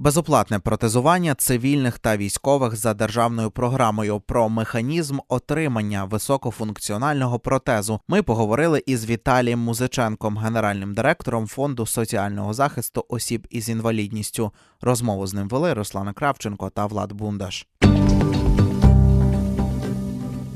Безоплатне протезування цивільних та військових за державною програмою про механізм отримання високофункціонального протезу. Ми поговорили із Віталієм Музиченком, генеральним директором фонду соціального захисту осіб із інвалідністю. Розмову з ним вели Руслана Кравченко та Влад Бундаш.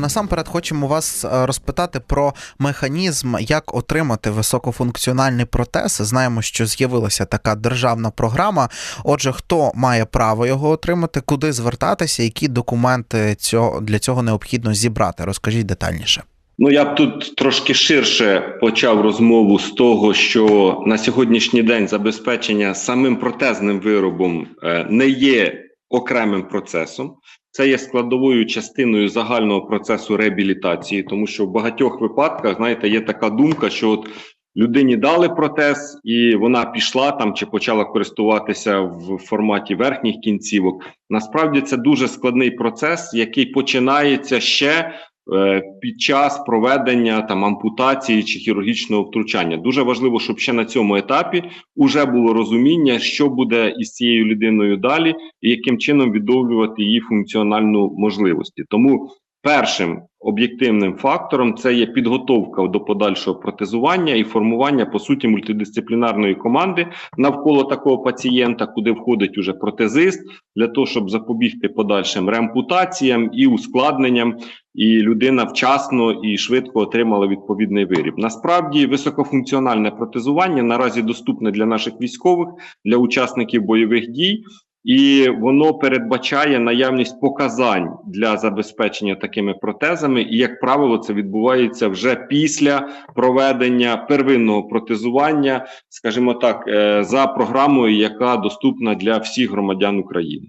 Насамперед хочемо вас е, розпитати про механізм, як отримати високофункціональний протез. Знаємо, що з'явилася така державна програма. Отже, хто має право його отримати, куди звертатися, які документи для цього необхідно зібрати? Розкажіть детальніше. Ну, я б тут трошки ширше почав розмову з того, що на сьогоднішній день забезпечення самим протезним виробом е, не є окремим процесом. Це є складовою частиною загального процесу реабілітації, тому що в багатьох випадках, знаєте, є така думка, що от людині дали протез, і вона пішла там чи почала користуватися в форматі верхніх кінцівок. Насправді це дуже складний процес, який починається ще. Е, під час проведення там ампутації чи хірургічного втручання дуже важливо, щоб ще на цьому етапі вже було розуміння, що буде із цією людиною далі, і яким чином відновлювати її функціональну можливості. Тому першим об'єктивним фактором це є підготовка до подальшого протезування і формування по суті мультидисциплінарної команди навколо такого пацієнта, куди входить уже протезист, для того, щоб запобігти подальшим реампутаціям і ускладненням. І людина вчасно і швидко отримала відповідний виріб. Насправді високофункціональне протезування наразі доступне для наших військових, для учасників бойових дій і воно передбачає наявність показань для забезпечення такими протезами. І, як правило, це відбувається вже після проведення первинного протезування, скажімо так, е, за програмою, яка доступна для всіх громадян України.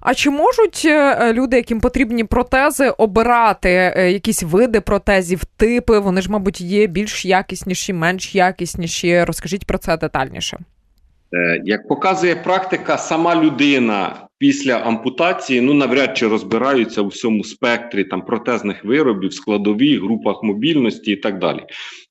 А чи можуть е, люди, яким потрібні протези, обирати е, якісь види протезів, типи? Вони ж, мабуть, є більш якісніші, менш якісніші. Розкажіть про це детальніше. Е, як показує практика, сама людина після ампутації ну навряд чи розбираються у всьому спектрі там протезних виробів, складовій, групах мобільності і так далі.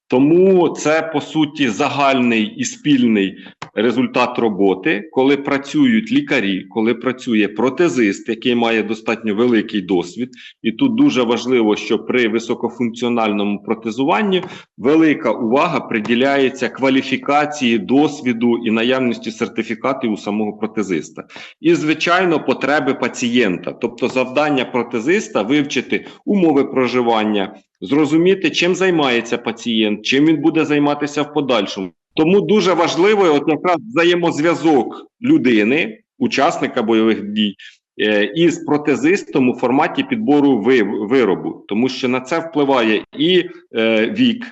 Тому це по суті загальний і спільний результат роботи, коли працюють лікарі, коли працює протезист, який має достатньо великий досвід, і тут дуже важливо, що при високофункціональному протезуванні велика увага приділяється кваліфікації, досвіду і наявності сертифікатів у самого протезиста, і звичайно, потреби пацієнта, тобто завдання протезиста вивчити умови проживання. Зрозуміти, чим займається пацієнт, чим він буде займатися в подальшому, тому дуже важливо от якраз взаємозв'язок людини, учасника бойових дій, е, із протезистом у форматі підбору виробу, тому що на це впливає і е, вік,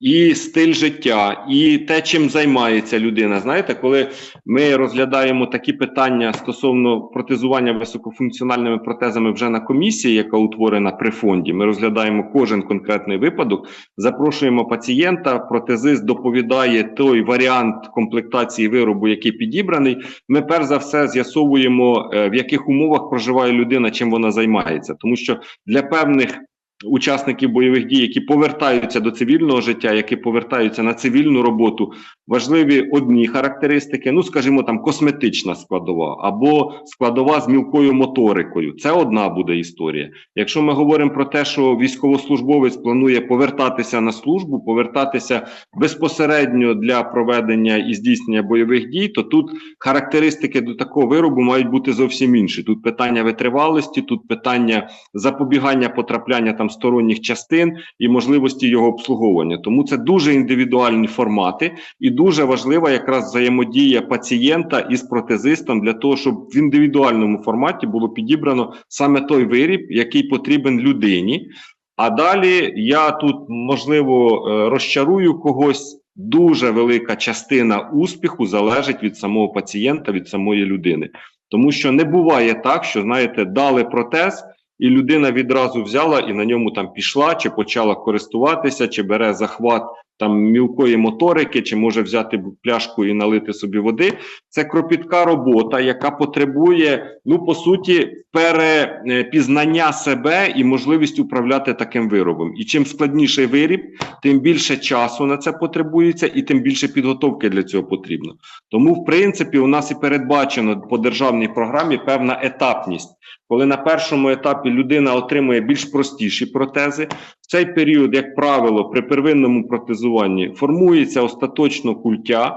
і стиль життя, і те, чим займається людина. Знаєте, коли ми розглядаємо такі питання стосовно протезування високофункціональними протезами вже на комісії, яка утворена при фонді, ми розглядаємо кожен конкретний випадок, запрошуємо пацієнта, протезист доповідає той варіант комплектації виробу, який підібраний. Ми перш за все з'ясовуємо, е, в яких умовах проживає людина, чим вона займається, тому що для певних учасників бойових дій, які повертаються до цивільного життя, які повертаються на цивільну роботу, важливі одні характеристики. Ну, скажімо, там косметична складова або складова з мілкою моторикою. Це одна буде історія. Якщо ми говоримо про те, що військовослужбовець планує повертатися на службу, повертатися безпосередньо для проведення і здійснення бойових дій, то тут характеристики до такого виробу мають бути зовсім інші. Тут питання витривалості, тут питання запобігання потрапляння там сторонніх частин і можливості його обслуговування. Тому це дуже індивідуальні формати, і дуже важлива якраз взаємодія пацієнта із протезистом для того, щоб в індивідуальному форматі було підібрано саме той виріб, який потрібен людині. А далі я тут можливо е, розчарую когось. Дуже велика частина успіху залежить від самого пацієнта, від самої людини, тому що не буває так, що знаєте, дали протез, і людина відразу взяла і на ньому там пішла, чи почала користуватися, чи бере захват там мілкої моторики, чи може взяти пляшку і налити собі води. Це кропітка робота, яка потребує, ну по суті, перепізнання себе і можливість управляти таким виробом. І чим складніший виріб, тим більше часу на це потребується, і тим більше підготовки для цього потрібно. Тому, в принципі, у нас і передбачено по державній програмі певна етапність. Коли на першому етапі людина отримує більш простіші протези, в цей період, як правило, при первинному протезуванні формується остаточно культя,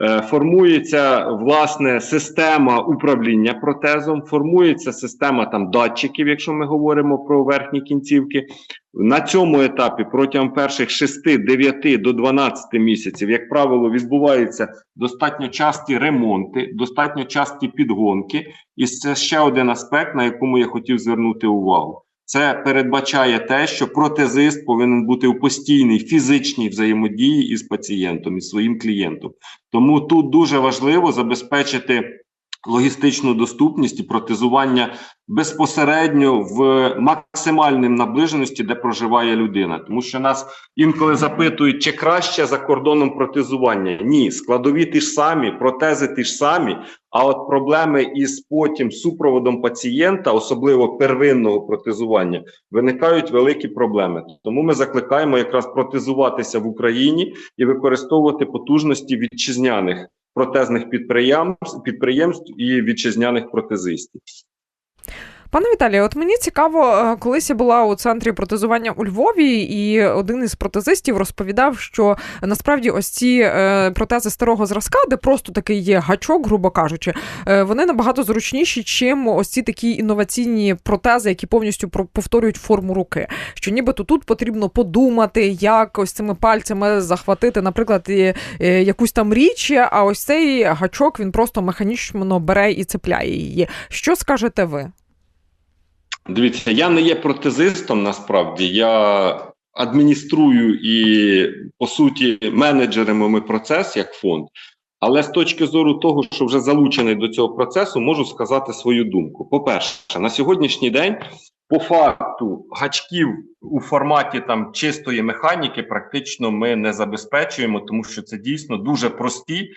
формується власне система управління протезом, формується система там датчиків, якщо ми говоримо про верхні кінцівки. На цьому етапі протягом перших 6, 9 до 12 місяців, як правило, відбуваються достатньо часті ремонти, достатньо часті підгонки. І це ще один аспект, на якому я хотів звернути увагу. Це передбачає те, що протезист повинен бути у постійній фізичній взаємодії із пацієнтом, із своїм клієнтом. Тому тут дуже важливо забезпечити логістичну доступність і протезування безпосередньо в максимальній наближеності, де проживає людина. Тому що нас інколи запитують, чи краще за кордоном протезування. Ні, складові ті ж самі, протези ті ж самі. А от проблеми із потім супроводом пацієнта, особливо первинного протезування, виникають великі проблеми. Тому ми закликаємо якраз протезуватися в Україні і використовувати потужності вітчизняних протезних підприємств, підприємств і вітчизняних протезистів. Пане Віталію, от мені цікаво, е, колись я була у центрі протезування у Львові, і один із протезистів розповідав, що насправді ось ці е, протези старого зразка, де просто такий є гачок, грубо кажучи, е, вони набагато зручніші, чим ось ці такі інноваційні протези, які повністю повторюють форму руки. Що нібито тут потрібно подумати, як ось цими пальцями захватити, наприклад, якусь там річ, а ось цей гачок він просто механічно бере і цепляє її. Що скажете ви? Дивіться, я не є протезистом насправді. Я адмініструю і, по суті, менеджеримо ми процес як фонд. Але з точки зору того, що вже залучений до цього процесу, можу сказати свою думку. По-перше, на сьогоднішній день, по факту, гачків у форматі там чистої механіки практично ми не забезпечуємо, тому що це дійсно дуже прості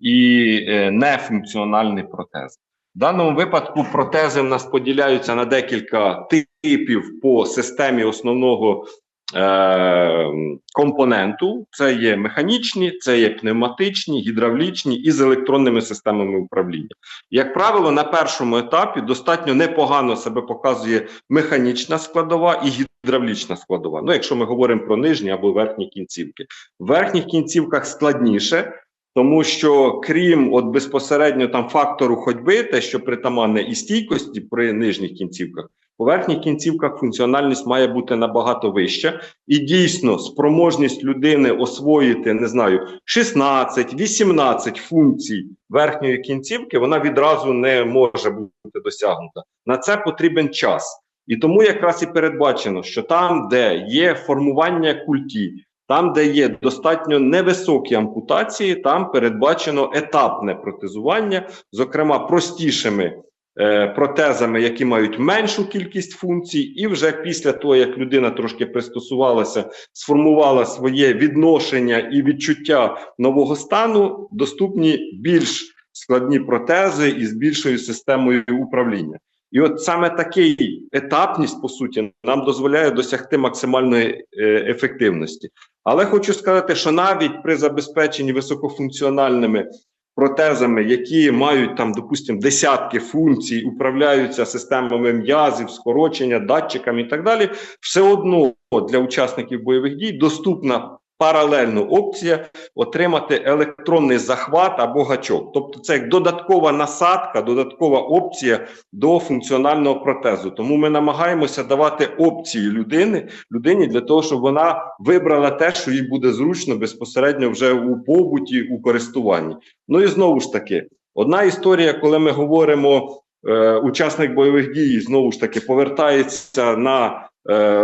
і е, нефункціональні протези. В даному випадку протези в нас поділяються на декілька типів по системі основного е, компоненту. Це є механічні, це є пневматичні, гідравлічні і з електронними системами управління. Як правило, на першому етапі достатньо непогано себе показує механічна складова і гідравлічна складова. Ну, якщо ми говоримо про нижні або верхні кінцівки. В верхніх кінцівках складніше. Тому що крім от безпосередньо там фактору ходьби, те, що притаманне і стійкості при нижніх кінцівках, по верхніх кінцівках функціональність має бути набагато вища, і дійсно спроможність людини освоїти не знаю 16-18 функцій верхньої кінцівки, вона відразу не може бути досягнута. На це потрібен час. І тому якраз і передбачено, що там, де є формування культі, там, де є достатньо невисокі ампутації, там передбачено етапне протезування, зокрема простішими е, протезами, які мають меншу кількість функцій, і вже після того, як людина трошки пристосувалася, сформувала своє відношення і відчуття нового стану, доступні більш складні протези із більшою системою управління. І от саме такий етапність, по суті, нам дозволяє досягти максимальної е, ефективності. Але хочу сказати, що навіть при забезпеченні високофункціональними протезами, які мають там, допустимо, десятки функцій, управляються системами м'язів, скорочення, датчиками і так далі, все одно для учасників бойових дій доступна паралельно опція отримати електронний захват або гачок. Тобто, це як додаткова насадка, додаткова опція до функціонального протезу. Тому ми намагаємося давати опції людини, людині для того, щоб вона вибрала те, що їй буде зручно безпосередньо вже у побуті, у користуванні. Ну і знову ж таки, одна історія, коли ми говоримо. Е, учасник бойових дій знову ж таки повертається на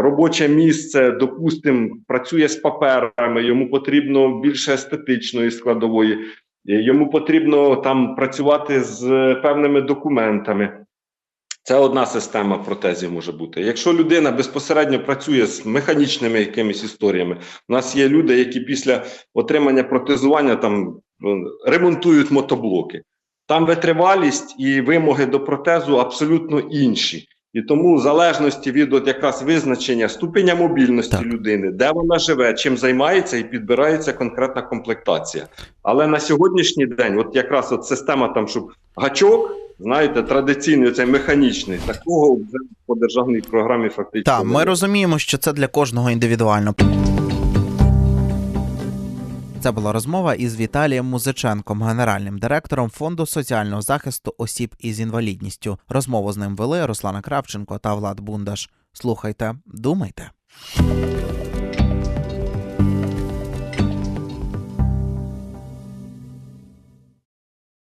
робоче місце, допустимо, працює з паперами, йому потрібно більше естетичної складової, е, йому потрібно там працювати з певними документами. Це одна система протезів може бути. Якщо людина безпосередньо працює з механічними якимись історіями, у нас є люди, які після отримання протезування там е, ремонтують мотоблоки. Там витривалість і вимоги до протезу абсолютно інші. І тому, в залежності від от якраз визначення ступеня мобільності Так. людини, де вона живе, чим займається, і підбирається конкретна комплектація. Але на сьогоднішній день, от якраз от система там, щоб гачок, знаєте, традиційний, цей механічний, такого вже по державній програмі фактично. Так, ми розуміємо, що це для кожного індивідуально. Це була розмова із Віталієм Музиченком, генеральним директором Фонду соціального захисту осіб із інвалідністю. Розмову з ним вели Руслана Кравченко та Влад Бундаш. Слухайте, думайте.